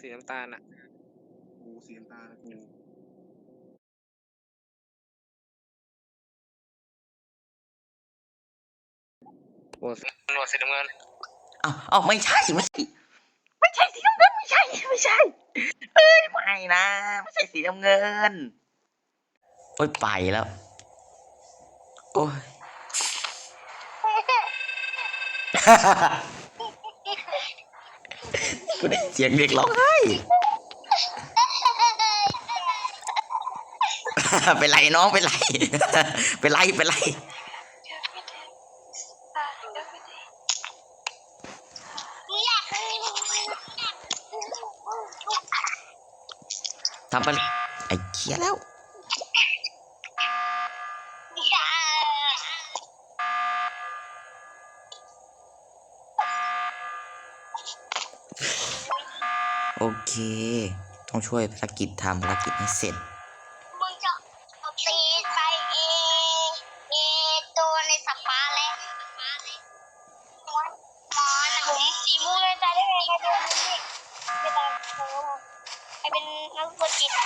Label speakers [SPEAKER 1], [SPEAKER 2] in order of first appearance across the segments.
[SPEAKER 1] สีน้ำตาลอะ
[SPEAKER 2] กูเสียงตากู
[SPEAKER 1] โหวตหนวดสีน้ำเงิน
[SPEAKER 3] เอ้าเอ้าไม่ใช่ไม่ใช่ไม่ใช่สีน้ำเงินไม่ใช่ไม่ใช่เอ้ยไม่นะไม่ใช่สีน้ำเงินโอ้ยไปแล้ว โอ้ย กูได้เสียงเด็กร้องไห้เป็นไรน้องเป็นไรเป็นไรเป็นไรทำไปไอ้เคียแล้ว โอเค ต้องช่วยภารกิจทำภารกิจให้เสร็จ
[SPEAKER 4] มึงจะตีใส่เอเอตัวในสปาแล้วมอนอะผมสีม่วงเลยตายได้ไงใครเป็นนี่ไม่ตายใครเป็นนักบอลจิตม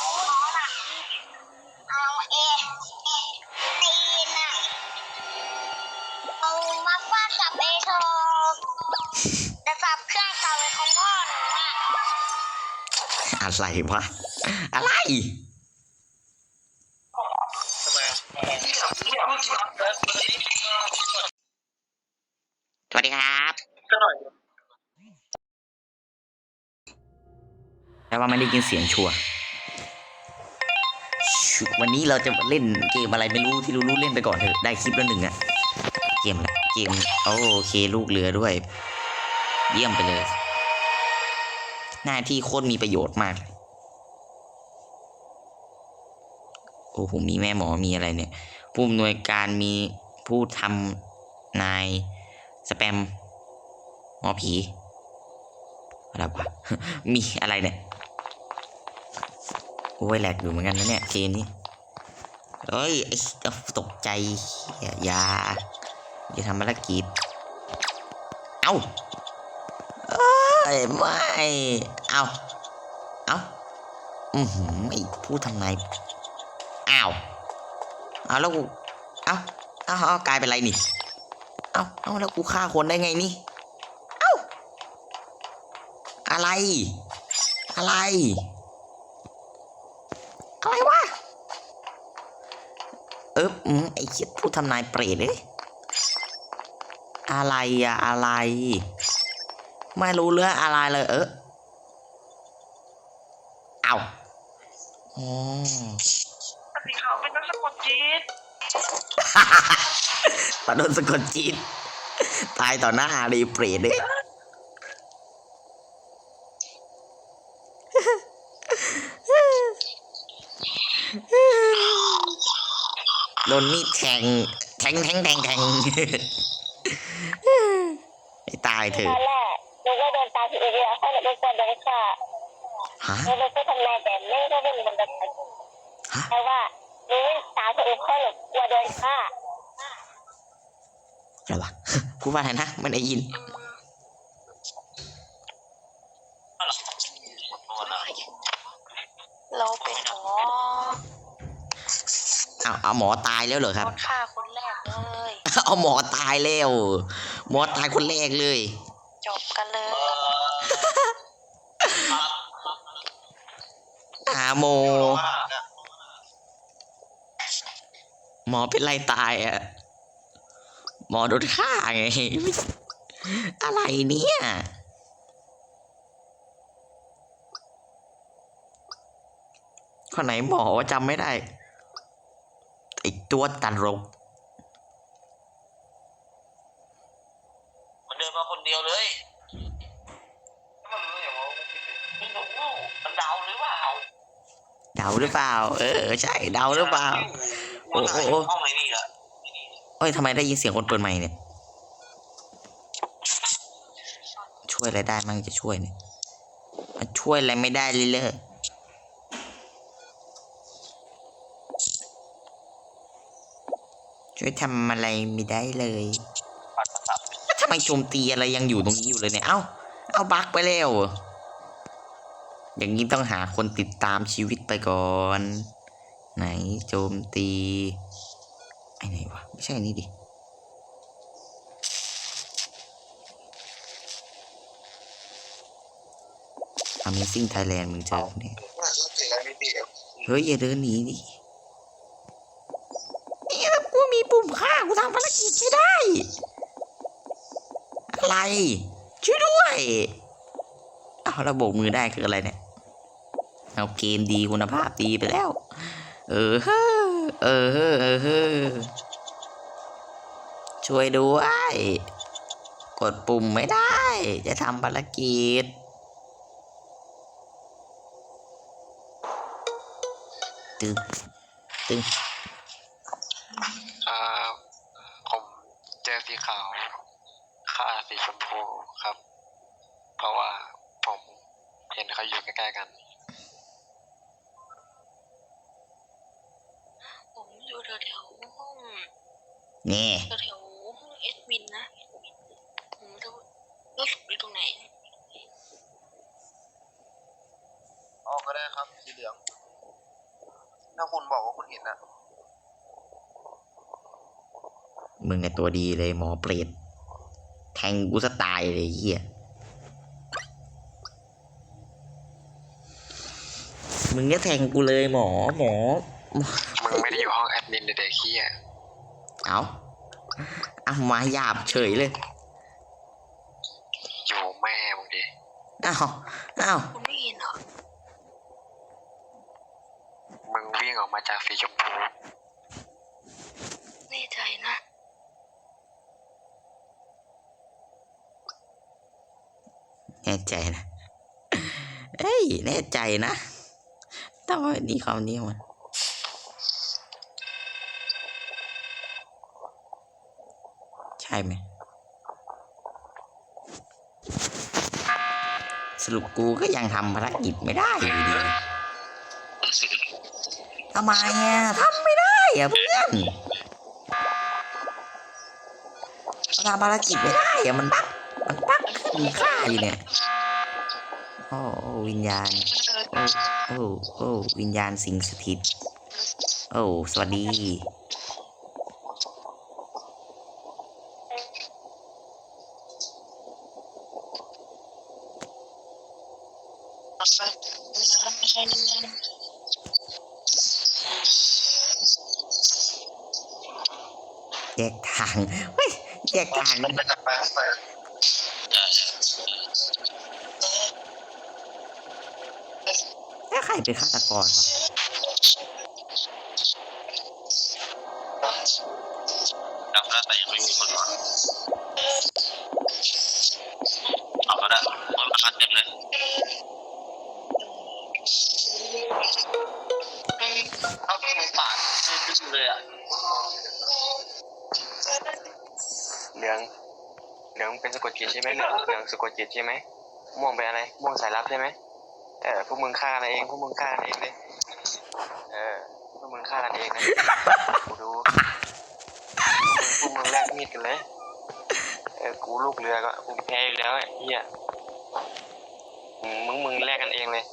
[SPEAKER 4] อนอะเอาเอ อะไร
[SPEAKER 3] วะ อะไรสวัสดีครับแต่ว่าไม่ได้ยินเสียงชัวร์วันนี้เราจะเล่นเกมอะไรไม่รู้ที่รู้รู้เล่นไปก่อนเถอะได้คลิปแล้วหนึ่งอะเกมละเกมโอเคลูกเรือด้วย เยี่ยมไปเลย หน้าที่โคตรมีประโยชน์มากเลยโอ้โหมีแม่หมอมีอะไรเนี่ย ผู้อำนวยการมีผู้ทำนายสแปมหมอผีอะไรวะมีอะไรเนี่ยโอ้ยแหลกอยู่เหมือนกันนะเนี่ยเกมนี้เอ้ยไอ้ตกใจเหี้ยอย่าอย่าทำภารกิจเอ้า ยไม่เอ้าเอ้าอือหือไอ้ผู้ทำนายอ้าวเอาแล้วกูเอ้าเอ้าเอากลายเป็นไรนี่เอ้าเอ้าแล้วกูฆ่าคนได้ไงนี่เอ้าอะไร อะไร อะไรวะเอ๊บอืมไอ้เคิดผู้ทำนายเปรตเลยอะไรอะอะไร ไม่รู้เรื่องอะไรเลยเออเอาอ๋อ
[SPEAKER 5] สีขาวเป็นนักสะกดจิต
[SPEAKER 3] ตอนโดนสะกดจิตตายต่อหน้าเลยเปรตเลยโดนมีดแทงแทงแทงแทงแทงให้ตายเถ
[SPEAKER 4] ต
[SPEAKER 3] อะ
[SPEAKER 4] ราะหนูเป็นคนโดนฆ่า
[SPEAKER 3] ฮะ
[SPEAKER 4] หนูเป็นผู้ทำนายแต่ไม่ได้เป็นคนโดนฆ่า
[SPEAKER 3] ฮะ
[SPEAKER 4] แต่ว่าหนูตาผิดอีกเพราะหนูกลัวโดนฆ่า
[SPEAKER 3] อะไรวะพูดว่าอะไรนะไม่ได้ยิน
[SPEAKER 4] เราเป็นหมอ
[SPEAKER 3] เอาเอาหมอตายแล้วเหรอครับ
[SPEAKER 4] โดนฆ่าคนแรกเลย
[SPEAKER 3] เอาหมอตายแล้ว หมอตายคนแรกเลย โม หมอเป็นไรตายอะ หมอโดนฆ่าไง อะไรเนี่ยคนไหนหมอว่าจำไม่ได้ไอตัวตันรก
[SPEAKER 5] มันเดินมาคนเดียวเลยมันรู้อย่างว่าไม่รู้มันเดาหรือเปล่า
[SPEAKER 3] เดาหรือเปล่า เออ ใช่เดาหรือเปล่า โอ้โอ้โอ้
[SPEAKER 5] ห้องไหนนี่ล่ะ
[SPEAKER 3] เอ้ยทำไมได้ยินเสียงคนเปิดไมค์เนี่ย ช่วยอะไรได้มั่งจะช่วยเนี่ยมันช่วยอะไรไม่ได้เลยเลยช่วยทำอะไรไม่ได้เลยแล้วทำไมโจมตีอะไรยังอยู่ตรงนี้อยู่เลยเนี่ย เอ้า เอาบักไปแล้ว อย่างนี้ต้องหาคนติดตามชีวิตไปก่อน ไหนโจมตี ไอ้ไหนวะ ไม่ใช่นี่ดิ Amazing Thailand มึงเจอเนี่ย
[SPEAKER 5] น่าจะเจ๋งอะไรไม่ดีอะ
[SPEAKER 3] เฮ้ย อย่าเดินหนีดิเนี่ยกูมีปุ่มฆ่ากูทำภารกิจไม่ได้ อะไร ช่วยด้วยเอาวระบบมือได้คืออะไรเนี่ย เอาเกมดีคุณภาพดีไปแล้ว เออเฮ้อเออเฮ้อเออเฮ้อช่วยด้วย กดปุ่มไม่ได้ จะทำภารกิจตึงตึง
[SPEAKER 5] อ่าผมเจอสีขาวฆ่าสีชมพูครับ เพราะว่าผมเห็นเขาอยู่ใกล้ๆกัน
[SPEAKER 6] ผม อยู่แถวๆห้อง
[SPEAKER 3] นี่
[SPEAKER 6] แถวๆห้องเอดมินนะผมจะรู้สึกอยู่ตรงไหน
[SPEAKER 5] ออกก็ได้ครับสีเหลือง ถ้าคุณบอกว่าคุณเห็นนะ
[SPEAKER 3] มึงไอตัวดีเลยหมอเปรตแทงกูสไตล์เลยไอ้เฮียมึงเนี่ยแทงกูเลยหมอหมอ
[SPEAKER 5] อดมินเด็กๆขี้อะ
[SPEAKER 3] เอาเอามาหยาบเฉยเลย
[SPEAKER 5] อยู่แม่มึงดิ
[SPEAKER 3] อ้าวอ้าว
[SPEAKER 6] คุณไม่เห็นเหรอ
[SPEAKER 5] มึงวิ่งออกมาจากสีชมพู
[SPEAKER 6] แน่ใจนะ
[SPEAKER 3] แน่ใจนะ เอ้ย แน่ใจนะต้องเอานี่คำนี้มัน ใช่ไหม สรุปกูก็ยังทำภารกิจไม่ได้อยู่ดีทำไมอะทำไม่ได้อะเพื่อนเราทำภารกิจไม่ได้อะมันบักมันบักมีค่าอยู่เนี่ยโอ้โอ้วิญญาณ โอ้โอ้โอ้วิญญาณสิงสถิต โอ้ สวัสดี แยกทางเฮ้ยแยกทาง
[SPEAKER 5] มันจะไปไป
[SPEAKER 3] แล้วใครเป็นฆาตกรวะ
[SPEAKER 5] ดับแล้วแต่ยังไม่มีคนมา เหลืองเป็นสะกดจิตใช่ไหมเหลืองเหลืองสะกดจิตใช่ไหมม่วงเป็นอะไรม่วงสายลับใช่ไหมเออพวกมึงฆ่ากันเองพวกมึงฆ่ากันเองเลยเออพวกมึงฆ่ากันเองนะกูดูพวกมึงพวกมึงแลกมีดกันเลยเออกูลูกเรือก็กูแพ้อีกแล้วไอ้เหี้ยมึงมึงมึงแลกกันเองเลย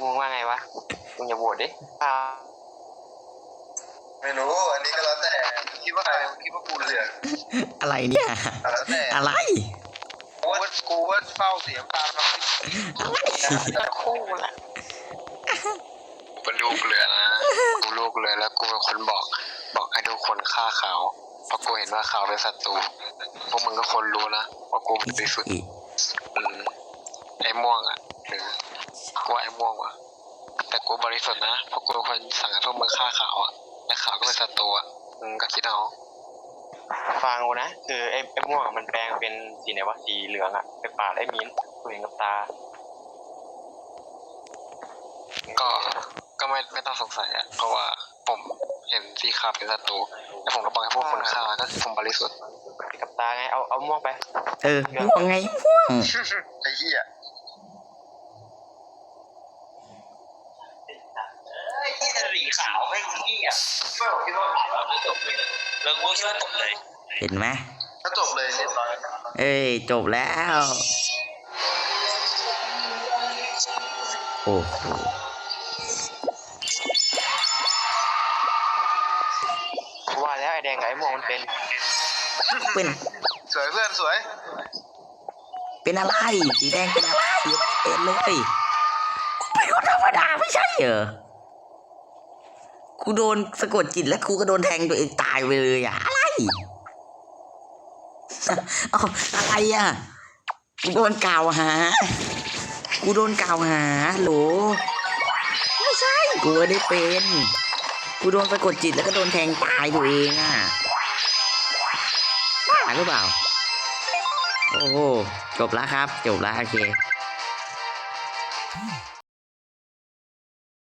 [SPEAKER 5] มึงว่าไงวะมึงอย่าโหวตดิอ่าไม่รู้อันนี้ก็แล้วแต่ คิดว่าใครคิดว่ากูเรือ
[SPEAKER 3] อะไรเนี่ย
[SPEAKER 5] แล้วแต่
[SPEAKER 3] อะไร
[SPEAKER 5] กูว่ากูว่าเฝ้าเสียงตามครับ
[SPEAKER 3] อะไร
[SPEAKER 6] คู่ละ
[SPEAKER 5] กูเป็นลูกเรือนะกูลูกเรือแล้วกูเป็นคนบอก บอกให้ทุกคนฆ่าขาวเพราะกูเห็นว่าขาวเป็นศัตรูพวกมึงก็คนรู้นะว่ากูบริสุทธิ์อืมไอ้ม่วงอะหรือกูว่าไอ้ม่วงว่ะแต่กูบริสุทธิ์นะเพราะกูเป็นคนสั่งให้พวกมึงฆ่าขาวอะและขาวก็เป็นศัตรูอะ มึงก็คิดเอาฟังกูนะคือไอ้ไอ้ม่วงอะมันแปลงเป็นสีไหนวะสีเหลืองอะไปปาดไอ้มิ้นกูเห็นกับตาก็ ก็ไม่ไม่ต้องสงสัยอะเพราะว่าผมเห็นสีขาวเป็นศัตรูแล้วผมก็บอกให้พวกคนฆ่าก็คือผมบริสุทธิ์กับตาไงเอาเอาม่วงไป
[SPEAKER 3] เออม่วงไงม่วง
[SPEAKER 5] ไอ้เหี้ย สาวไม่งนี่อะไม่ผมคิดว่าแล้จบเลยเล้วกูคิดว่าจบเลย
[SPEAKER 3] เห็นไหม
[SPEAKER 5] ก็จบเลยเรียบร้อย
[SPEAKER 3] เอ้ยจบแล้ว โอ้โห
[SPEAKER 1] ว่าแวแดงไงม่งมันเป็น
[SPEAKER 3] เป็น
[SPEAKER 5] สวยเพื่อนสวย
[SPEAKER 3] เป็นอะไรสีแดงเป็นอะไรไม่เป็นเลยเป็นคนธรรมดาไม่ใช่เหรอ กูโดนสะกดจิตแล้วกูก็โดนแทงตัวเองตายไปเลยอะอะไรอ๋ออะไรอะกูโดนกล่าวหา กูโดนกล่าวหาโหลไม่ใช่กูไม่ได้เป็น กูโดนสะกดจิตแล้วก็โดนแทงตายตัวเองอะบ้าหรือเปล่า โอ้โหจบแล้วครับ จบแล้วโอเค